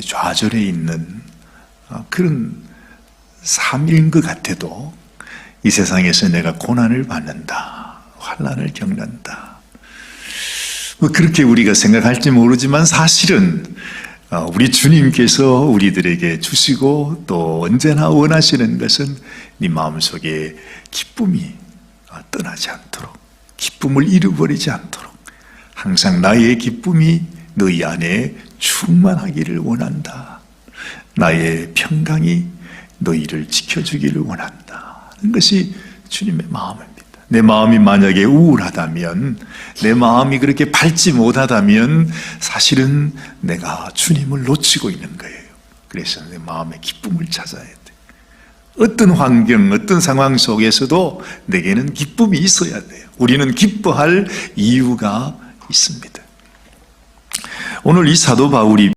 좌절해 있는 어, 그런 삶인 것 같아도 이 세상에서 내가 고난을 받는다, 환란을 겪는다. 뭐 그렇게 우리가 생각할지 모르지만 사실은 어, 우리 주님께서 우리들에게 주시고 또 언제나 원하시는 것은 네 마음속에 기쁨이 어, 떠나지 않도록 기쁨을 잃어버리지 않도록 항상 나의 기쁨이 너희 안에 충만하기를 원한다. 나의 평강이 너희를 지켜주기를 원한다. 하는 것이 주님의 마음입니다. 내 마음이 만약에 우울하다면, 내 마음이 그렇게 밝지 못하다면, 사실은 내가 주님을 놓치고 있는 거예요. 그래서 내 마음의 기쁨을 찾아야 돼. 어떤 환경, 어떤 상황 속에서도 내게는 기쁨이 있어야 돼요. 우리는 기뻐할 이유가 있습니다. 오늘 이 사도 바울이